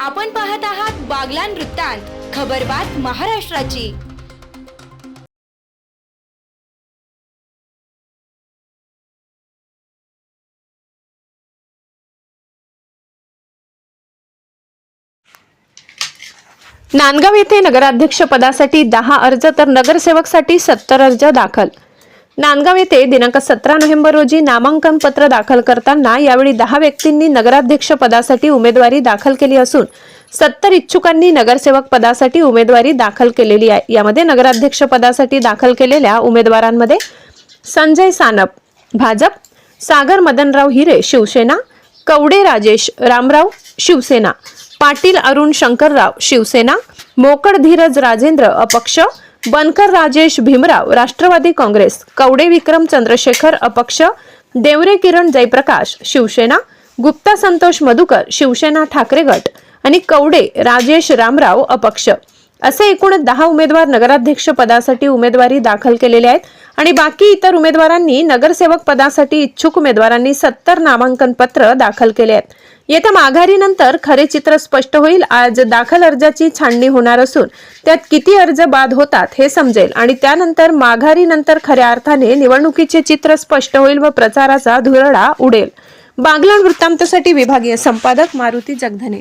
आपण पाहत आहात बागलान वृत्तांत खबरबात महाराष्ट्राची. नांदगाव येथे नगराध्यक्ष पदासाठी दहा अर्ज तर नगरसेवकसाठी सत्तर अर्ज दाखल. नांदगाव येथे दिनांक सतरा नोव्हेंबर रोजी नामांकन पत्र दाखल करताना यावेळी दहा व्यक्तींनी नगराध्यक्ष पदासाठी उमेदवारी दाखल केली असून सत्तर इच्छुकांनी नगरसेवक पदासाठी उमेदवारी दाखल केलेली आहे. यामध्ये नगराध्यक्ष पदासाठी दाखल केलेल्या उमेदवारांमध्ये संजय सानप भाजप सागर मदनराव हिरे शिवसेना कवडे राजेश रामराव शिवसेना पाटील अरुण शंकरराव शिवसेना मोकड धीरज राजेंद्र अपक्ष बनकर राजेश भीमराव राष्ट्रवादी काँग्रेस कवडे विक्रम चंद्रशेखर अपक्ष देवरे किरण जयप्रकाश शिवसेना गुप्ता संतोष मधुकर शिवसेना ठाकरे गट आणि कवडे राजेश रामराव अपक्ष. असे एकूण दहा उमेदवार नगराध्यक्ष पदासाठी उमेदवारी दाखल केलेले आहेत. आणि बाकी इतर उमेदवारांनी नगरसेवक पदासाठी इच्छुक उमेदवारांनी सत्तर नामांकन पत्र दाखल केले आहेत. येत्या माघारीनंतर खरे चित्र स्पष्ट होईल. आज दाखल अर्जाची छाननी होणार असून त्यात किती अर्ज बाद होतात हे समजेल. आणि त्यानंतर माघारीनंतर खऱ्या अर्थाने निवडणुकीचे चित्र स्पष्ट होईल व प्रचाराचा धुरळा उडेल. बागलाण वृत्तांतसाठी विभागीय संपादक मारुती जगधने.